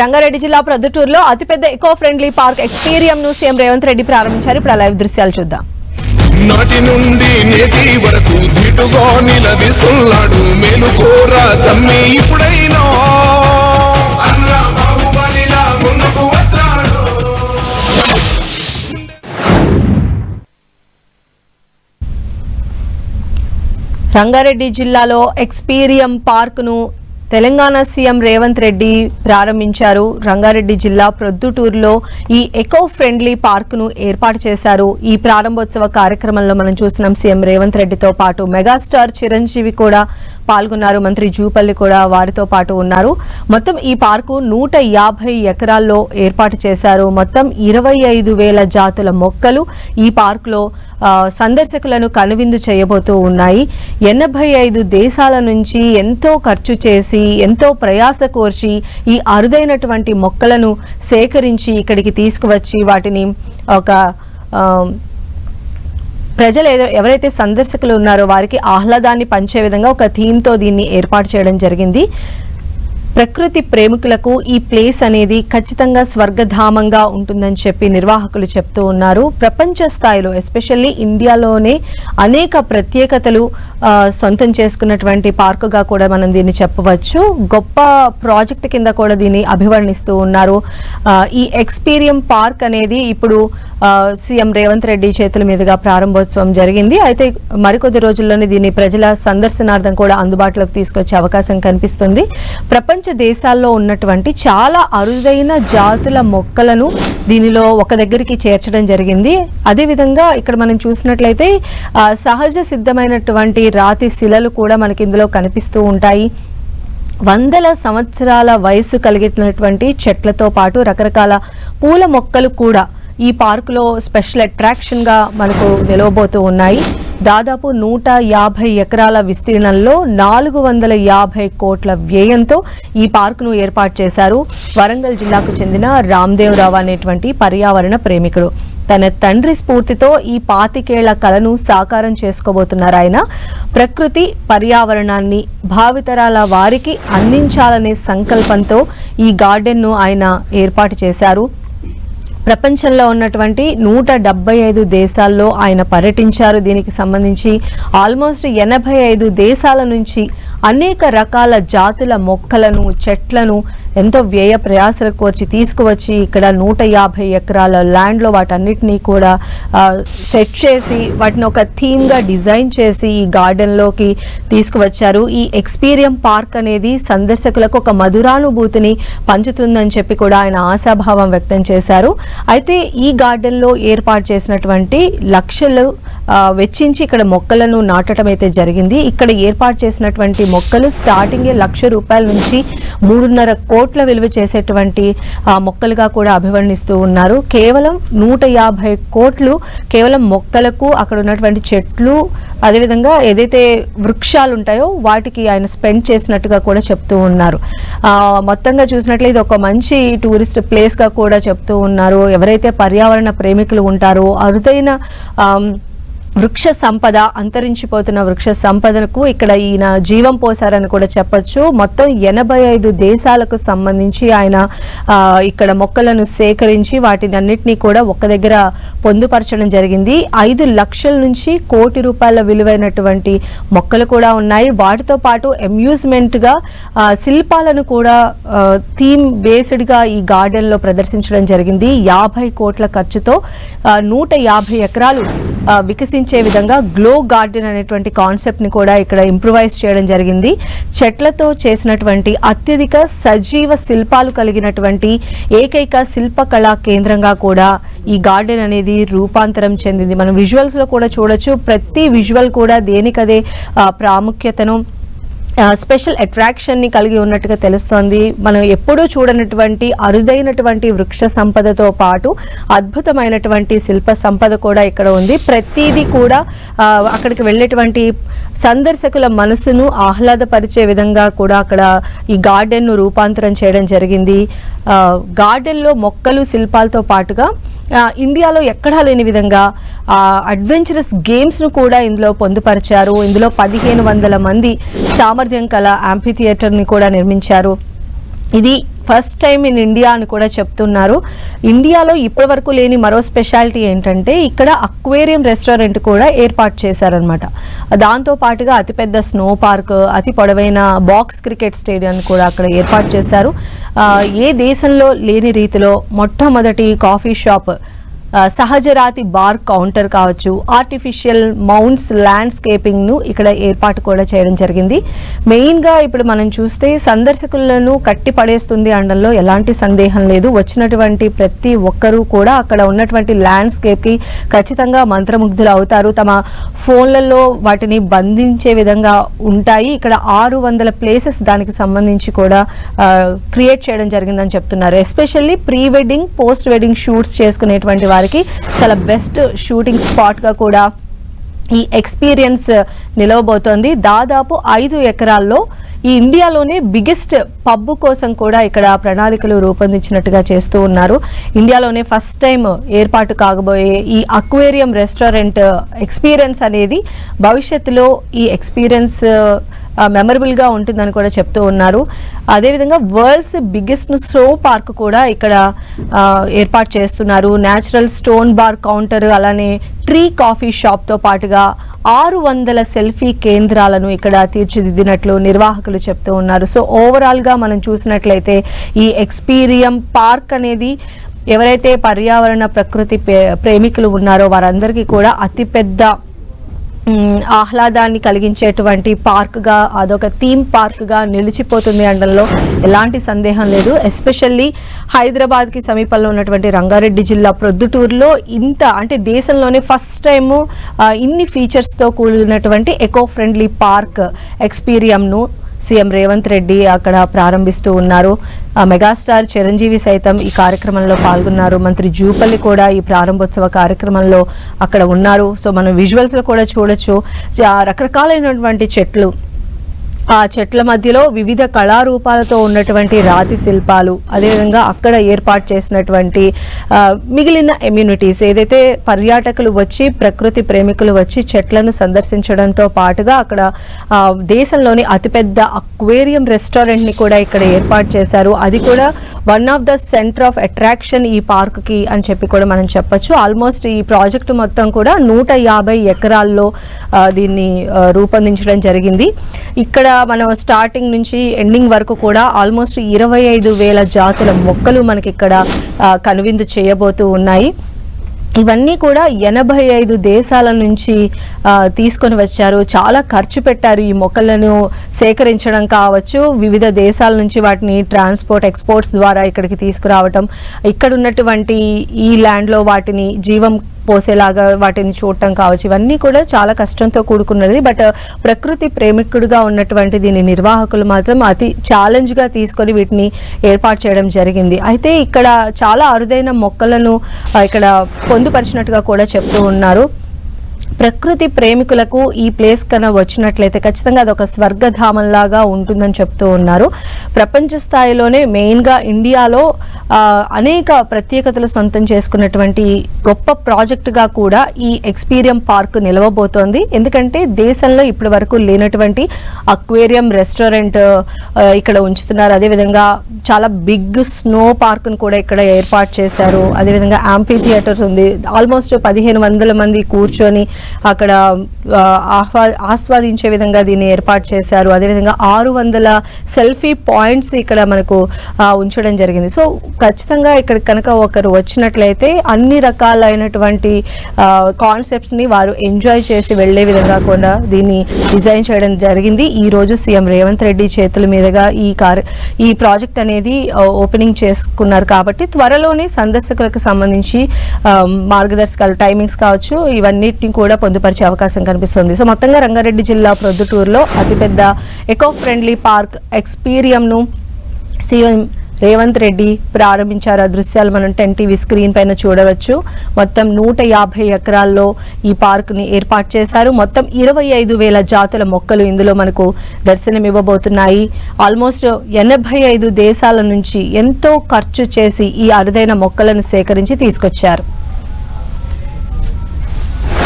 రంగారెడ్డి జిల్లా ప్రొద్దుటూరులో అతిపెద్ద ఎకో ఫ్రెండ్లీ పార్క్ ఎక్స్పీరియం ను సీఎం రేవంత్ రెడ్డి ప్రారంభించారు. ఇప్పుడు లైవ్ దృశ్యాలు చూద్దాం. నాటి నుండి నేటి వరకు దిటుగా నిలదీస్తున్నాడు మేలు కోరా తమ్మి ఇప్పుడైనా. రంగారెడ్డి జిల్లాలో ఎక్స్పీరియం పార్క్ను తెలంగాణ సీఎం రేవంత్ రెడ్డి ప్రారంభించారు. రంగారెడ్డి జిల్లా ప్రొద్దుటూరులో ఈ ఎకో ఫ్రెండ్లీ పార్కును ఏర్పాటు చేశారు. ఈ ప్రారంభోత్సవ కార్యక్రమంలో మనం చూస్తున్నాం సీఎం రేవంత్ రెడ్డితో పాటు మెగాస్టార్ చిరంజీవి కూడా పాల్గొన్నారు. మంత్రి జూపల్లి కూడా వారితో పాటు ఉన్నారు. మొత్తం ఈ పార్కు నూట యాభై ఎకరాల్లో ఏర్పాటు చేశారు. మొత్తం ఇరవై ఐదు వేల జాతుల మొక్కలు ఈ పార్కులో సందర్శకులను కనువిందు చేయబోతూ ఉన్నాయి. ఎనభై ఐదు దేశాల నుంచి ఎంతో ఖర్చు చేసి ఎంతో ప్రయాస కోర్చి ఈ అరుదైనటువంటి మొక్కలను సేకరించి ఇక్కడికి తీసుకువచ్చి వాటిని ఒక ప్రజలు ఏదో- ఎవరైతే సందర్శకులు ఉన్నారో వారికి ఆహ్లాదాన్ని పంచే విధంగా ఒక థీమ్తో దీన్ని ఏర్పాటు చేయడం జరిగింది. ప్రకృతి ప్రేమికులకు ఈ ప్లేస్ అనేది ఖచ్చితంగా స్వర్గధామంగా ఉంటుందని చెప్పి నిర్వాహకులు చెప్తూ ఉన్నారు. ప్రపంచ స్థాయిలో ఎస్పెషల్లీ ఇండియాలోనే అనేక ప్రత్యేకతలు సొంతం చేసుకున్నటువంటి పార్కుగా కూడా మనం దీన్ని చెప్పవచ్చు. గొప్ప ప్రాజెక్ట్ కింద కూడా దీన్ని అభివర్ణిస్తూ ఉన్నారు. ఈ ఎక్స్పీరియం పార్క్ అనేది ఇప్పుడు సీఎం రేవంత్ రెడ్డి చేతుల మీదుగా ప్రారంభోత్సవం జరిగింది. అయితే మరికొద్ది రోజుల్లోనే దీన్ని ప్రజల సందర్శనార్థం కూడా అందుబాటులోకి తీసుకొచ్చే అవకాశం కనిపిస్తుంది. ప్రపంచ దేశాల్లో ఉన్నటువంటి చాలా అరుదైన జాతుల మొక్కలను దీనిలో ఒక దగ్గరికి చేర్చడం జరిగింది. అదేవిధంగా ఇక్కడ మనం చూసినట్లయితే సహజ సిద్ధమైనటువంటి రాతి శిలలు కూడా మనకి ఇందులో కనిపిస్తూ ఉంటాయి. వందల సంవత్సరాల వయసు కలిగినటువంటి చెట్లతో పాటు రకరకాల పూల మొక్కలు కూడా ఈ పార్కులో స్పెషల్ అట్రాక్షన్గా మనకు నిలవబోతూ ఉన్నాయి. దాదాపు నూట యాభై ఎకరాల విస్తీర్ణంలో నాలుగు వందల యాభై కోట్ల వ్యయంతో ఈ పార్కును ఏర్పాటు చేశారు. వరంగల్ జిల్లాకు చెందిన రామ్దేవరావు అనేటువంటి పర్యావరణ ప్రేమికుడు. తన తండ్రి స్ఫూర్తితో ఈ పాతికేళ్ళ కలను సాకారం చేసుకోబోతున్నారు ఆయన. ప్రకృతి పర్యావరణాన్ని భావితరాల వారికి అందించాలనే సంకల్పంతో ఈ గార్డెన్ను ఆయన ఏర్పాటు చేశారు. ప్రపంచంలో ఉన్నటువంటి నూట డెబ్బై ఐదు దేశాల్లో ఆయన పర్యటించారు. దీనికి సంబంధించి ఆల్మోస్ట్ ఎనభై ఐదు దేశాల నుంచి అనేక రకాల జాతుల మొక్కలను చెట్లను ఎంతో వ్యయ ప్రయాసలు కోర్చి తీసుకువచ్చి ఇక్కడ నూట యాభై ఎకరాల ల్యాండ్లో వాటన్నిటినీ కూడా సెట్ చేసి వాటిని ఒక థీమ్గా డిజైన్ చేసి ఈ గార్డెన్లోకి తీసుకువచ్చారు. ఈ ఎక్స్పీరియం పార్క్ అనేది సందర్శకులకు ఒక మధురానుభూతిని పంచుతుందని చెప్పి కూడా ఆయన ఆశాభావం వ్యక్తం చేశారు. అయితే ఈ గార్డెన్లో ఏర్పాటు చేసినటువంటి లక్షలు వెచ్చించి ఇక్కడ మొక్కలను నాటడం అయితే జరిగింది. ఇక్కడ ఏర్పాటు చేసినటువంటి మొక్కలు స్టార్టింగే లక్ష రూపాయల నుంచి మూడున్నర కోట్ల విలువ చేసేటువంటి మొక్కలుగా కూడా అభివర్ణిస్తూ ఉన్నారు. కేవలం నూట యాభై కోట్లు కేవలం మొక్కలకు అక్కడ ఉన్నటువంటి చెట్లు అదేవిధంగా ఏదైతే వృక్షాలు ఉంటాయో వాటికి ఆయన స్పెండ్ చేసినట్టుగా కూడా చెప్తూ ఉన్నారు. మొత్తంగా చూసినట్లయితే ఇది ఒక మంచి టూరిస్ట్ ప్లేస్గా కూడా చెప్తూ ఉన్నారు. ఎవరైతే పర్యావరణ ప్రేమికులు ఉంటారో అరుదైన వృక్ష సంపద అంతరించిపోతున్న వృక్ష సంపదకు ఇక్కడ ఈయన జీవం పోసారని కూడా చెప్పచ్చు. మొత్తం ఎనభై ఐదు దేశాలకు సంబంధించి ఆయన ఇక్కడ మొక్కలను సేకరించి వాటినన్నిటినీ కూడా ఒక్క దగ్గర పొందుపరచడం జరిగింది. ఐదు లక్షల నుంచి కోటి రూపాయల విలువైనటువంటి మొక్కలు కూడా ఉన్నాయి. వాటితో పాటు అమ్యూజ్మెంట్గా శిల్పాలను కూడా థీమ్ బేస్డ్గా ఈ గార్డెన్లో ప్రదర్శించడం జరిగింది. యాభై కోట్ల ఖర్చుతో నూట యాభై ఎకరాలు వికసించే విధంగా గ్లో గార్డెన్ అనేటువంటి కాన్సెప్ట్ని కూడా ఇక్కడ ఇంప్రూవైజ్ చేయడం జరిగింది. చెట్లతో చేసినటువంటి అత్యధిక సజీవ శిల్పాలు కలిగినటువంటి ఏకైక శిల్పకళా కేంద్రంగా కూడా ఈ గార్డెన్ అనేది రూపాంతరం చెందింది. మనం విజువల్స్లో కూడా చూడొచ్చు. ప్రతి విజువల్ కూడా దేనికదే ప్రాముఖ్యతను స్పెషల్ అట్రాక్షన్ని కలిగి ఉన్నట్టుగా తెలుస్తోంది. మనం ఎప్పుడూ చూడనటువంటి అరుదైనటువంటి వృక్ష సంపదతో పాటు అద్భుతమైనటువంటి శిల్ప సంపద కూడా ఇక్కడ ఉంది. ప్రతిదీ కూడా అక్కడికి వెళ్ళేటువంటి సందర్శకుల మనసును ఆహ్లాదపరిచే విధంగా కూడా అక్కడ ఈ గార్డెన్ను రూపాంతరం చేయడం జరిగింది. గార్డెన్లో మొక్కలు శిల్పాలతో పాటుగా ఇండియాలో ఎక్కడా లేని విధంగా అడ్వెంచరస్ గేమ్స్ను కూడా ఇందులో పొందుపరిచారు. ఇందులో పదిహేను వందల మంది సామర్థ్యం కల యాంఫీ థియేటర్ని కూడా నిర్మించారు. ఇది ఫస్ట్ టైం ఇన్ ఇండియా అని కూడా చెప్తున్నారు. ఇండియాలో ఇప్పటివరకు లేని మరో స్పెషాలిటీ ఏంటంటే ఇక్కడ అక్వేరియం రెస్టారెంట్ కూడా ఏర్పాటు చేశారనమాట దాంతో పాటుగా అతిపెద్ద స్నో పార్క్ అతి పొడవైన బాక్స్ క్రికెట్ స్టేడియం కూడా అక్కడ ఏర్పాటు చేశారు. ఏ దేశంలో లేని రీతిలో మొట్టమొదటి కాఫీ షాప్ సహజరాతి బార్ కౌంటర్ కావచ్చు ఆర్టిఫిషియల్ మౌంట్స్ ల్యాండ్స్కేపింగ్ను ఇక్కడ ఏర్పాటు కూడా చేయడం జరిగింది. మెయిన్గా ఇప్పుడు మనం చూస్తే సందర్శకులను కట్టి పడేస్తుంది అనడంలో ఎలాంటి సందేహం లేదు. వచ్చినటువంటి ప్రతి ఒక్కరూ కూడా అక్కడ ఉన్నటువంటి ల్యాండ్స్కేప్కి ఖచ్చితంగా మంత్రముగ్ధులు అవుతారు. తమ ఫోన్లలో వాటిని బంధించే విధంగా ఉంటాయి. ఇక్కడ ఆరు వందల ప్లేసెస్ దానికి సంబంధించి కూడా క్రియేట్ చేయడం జరిగిందని చెప్తున్నారు. Especially pre wedding post wedding shoots చేసుకునేటువంటి వారికి చాలా బెస్ట్ షూటింగ్ స్పాట్గా కూడా ఈ ఎక్స్పీరియన్స్ uh, నిలవబోతోంది. దాదాపు ఐదు ఎకరాల్లో ఈ ఇండియాలోనే బిగ్గెస్ట్ పబ్ కోసం కూడా ఇక్కడ ప్రణాళికలు రూపొందించినట్టుగా చేస్తూ ఉన్నారు. ఇండియాలోనే ఫస్ట్ టైం ఏర్పాటు కాగబోయే ఈ అక్వేరియం రెస్టారెంట్ ఎక్స్పీరియన్స్ అనేది భవిష్యత్తులో ఈ ఎక్స్పీరియన్స్ మెమరబుల్గా ఉంటుందని కూడా చెప్తూ ఉన్నారు. అదేవిధంగా వరల్డ్స్ బిగ్గెస్ట్ స్నో పార్క్ కూడా ఇక్కడ ఏర్పాటు చేస్తున్నారు. న్యాచురల్ స్టోన్ బార్ కౌంటర్ అలానే ట్రీ కాఫీ షాప్తో పాటుగా ఆరు వందల సెల్ఫీ కేంద్రాలను ఇక్కడ తీర్చిదిద్దినట్లు నిర్వాహకులు చెప్తూ ఉన్నారు. సో ఓవరాల్గా మనం చూసినట్లయితే ఈ ఎక్స్పీరియం పార్క్ అనేది ఎవరైతే పర్యావరణ ప్రకృతి ప్రే- ప్రేమికులు ఉన్నారో వారందరికీ కూడా అతిపెద్ద ఆహ్లాదాన్ని కలిగించేటువంటి పార్క్గా అదొక థీమ్ పార్క్గా నిలిచిపోతుంది అనడంలో ఎలాంటి సందేహం లేదు. ఎస్పెషల్లీ హైదరాబాద్కి సమీపంలో ఉన్నటువంటి రంగారెడ్డి జిల్లా ప్రొద్దుటూరులో ఇంత అంటే దేశంలోనే ఫస్ట్ టైము ఇన్ని ఫీచర్స్తో కూడినటువంటి ఎకో ఫ్రెండ్లీ పార్క్ ఎక్స్పీరియంను సీఎం రేవంత్ రెడ్డి అక్కడ ప్రారంభిస్తూ ఉన్నారు. మెగాస్టార్ చిరంజీవి సైతం ఈ కార్యక్రమంలో పాల్గొన్నారు. మంత్రి జూపల్లి కూడా ఈ ప్రారంభోత్సవ కార్యక్రమంలో అక్కడ ఉన్నారు. సో మనం విజువల్స్లో కూడా చూడొచ్చు. రకరకాలైనటువంటి చెట్లు ఆ చెట్ల మధ్యలో వివిధ కళారూపాలతో ఉన్నటువంటి రాతి శిల్పాలు అదేవిధంగా అక్కడ ఏర్పాటు చేసినటువంటి మిగిలిన ఎమ్యూనిటీస్ ఏదైతే పర్యాటకులు వచ్చి ప్రకృతి ప్రేమికులు వచ్చి చెట్లను సందర్శించడంతో పాటుగా అక్కడ దేశంలోని అతిపెద్ద అక్వేరియం రెస్టారెంట్ని కూడా ఇక్కడ ఏర్పాటు చేశారు. అది కూడా one of the centre of attraction ఈ పార్క్కి అని చెప్పి కూడా మనం చెప్పొచ్చు. ఆల్మోస్ట్ ఈ ప్రాజెక్ట్ మొత్తం కూడా నూట యాభై ఎకరాల్లో దీన్ని రూపొందించడం జరిగింది. ఇక్కడ మనం స్టార్టింగ్ నుంచి ఎండింగ్ వరకు కూడా ఆల్మోస్ట్ ఇరవై ఐదు వేల జాతుల మొక్కలు మనకి ఇక్కడ కనువిందు చేయబోతూ ఉన్నాయి. ఇవన్నీ కూడా ఎనభై ఐదు దేశాల నుంచి తీసుకొని వచ్చారు. చాలా ఖర్చు పెట్టారు ఈ మొక్కలను సేకరించడం కావచ్చు వివిధ దేశాల నుంచి వాటిని ట్రాన్స్పోర్ట్ ఎక్స్పోర్ట్స్ ద్వారా ఇక్కడికి తీసుకురావటం. ఇక్కడ ఉన్నటువంటి ఈ ల్యాండ్లో వాటిని జీవం పోసేలాగా వాటిని చూడటం కావచ్చు. ఇవన్నీ కూడా చాలా కష్టంతో కూడుకున్నది. బట్ uh, ప్రకృతి ప్రేమికుడుగా ఉన్నటువంటి దీని నిర్వాహకులు మాత్రం అతి ఛాలెంజ్గా తీసుకొని వీటిని ఏర్పాటు చేయడం జరిగింది. అయితే ఇక్కడ చాలా అరుదైన మొక్కలను uh, ఇక్కడ పొందుపరిచినట్టుగా కూడా చెప్తూ ఉన్నారు. ప్రకృతి ప్రేమికులకు ఈ ప్లేస్ కన్నా వచ్చినట్లయితే ఖచ్చితంగా అదొక స్వర్గధామంలాగా ఉంటుందని చెప్తూ ఉన్నారు. ప్రపంచ స్థాయిలోనే మెయిన్గా ఇండియాలో అనేక ప్రత్యేకతలు సొంతం చేసుకున్నటువంటి గొప్ప ప్రాజెక్టుగా కూడా ఈ ఎక్స్పీరియం పార్క్ నిలవబోతోంది. ఎందుకంటే దేశంలో ఇప్పటి వరకు లేనటువంటి అక్వేరియం రెస్టారెంట్ ఇక్కడ ఉంచుతున్నారు. అదేవిధంగా చాలా బిగ్ స్నో పార్క్ను కూడా ఇక్కడ ఏర్పాటు చేశారు. అదేవిధంగా యాంపీ థియేటర్స్ ఉంది. ఆల్మోస్ట్ పదిహేను వందల మంది కూర్చొని అక్కడ ఆహ్వా ఆస్వాదించే విధంగా దీన్ని ఏర్పాటు చేశారు. అదేవిధంగా ఆరు వందల సెల్ఫీ పాయింట్స్ ఇక్కడ మనకు ఉంచడం జరిగింది. సో ఖచ్చితంగా ఇక్కడ కనుక ఒకరు వచ్చినట్లయితే అన్ని రకాలైనటువంటి కాన్సెప్ట్స్ని వారు ఎంజాయ్ చేసి వెళ్ళే విధంగా కూడా దీన్ని డిజైన్ చేయడం జరిగింది. ఈ రోజు సీఎం రేవంత్ రెడ్డి చేతుల మీదుగా ఈ కార్ ఈ ప్రాజెక్ట్ అనేది ఓపెనింగ్ చేసుకున్నారు కాబట్టి త్వరలోనే సందర్శకులకు సంబంధించి మార్గదర్శకాలు టైమింగ్స్ కావచ్చు ఇవన్నిటిని కూడా పొందుపరిచే అవకాశం కనిపిస్తుంది. సో మొత్తంగా రంగారెడ్డి జిల్లా ప్రొద్దుటూరులో అతిపెద్ద ఎకో ఫ్రెండ్లీ పార్క్ ఎక్స్పీరియంను సీఎం రేవంత్ రెడ్డి ప్రారంభించారు. ఆ దృశ్యాలు మనం టెన్ టీవీ స్క్రీన్ పైన చూడవచ్చు. మొత్తం నూట యాభై ఎకరాల్లో ఈ పార్కుని ఏర్పాటు చేశారు. మొత్తం ఇరవై ఐదు వేల జాతుల మొక్కలు ఇందులో మనకు దర్శనమివ్వబోతున్నాయి ఆల్మోస్ట్ ఎనభై ఐదు దేశాల నుంచి ఎంతో ఖర్చు చేసి ఈ అరుదైన మొక్కలను సేకరించి తీసుకొచ్చారు.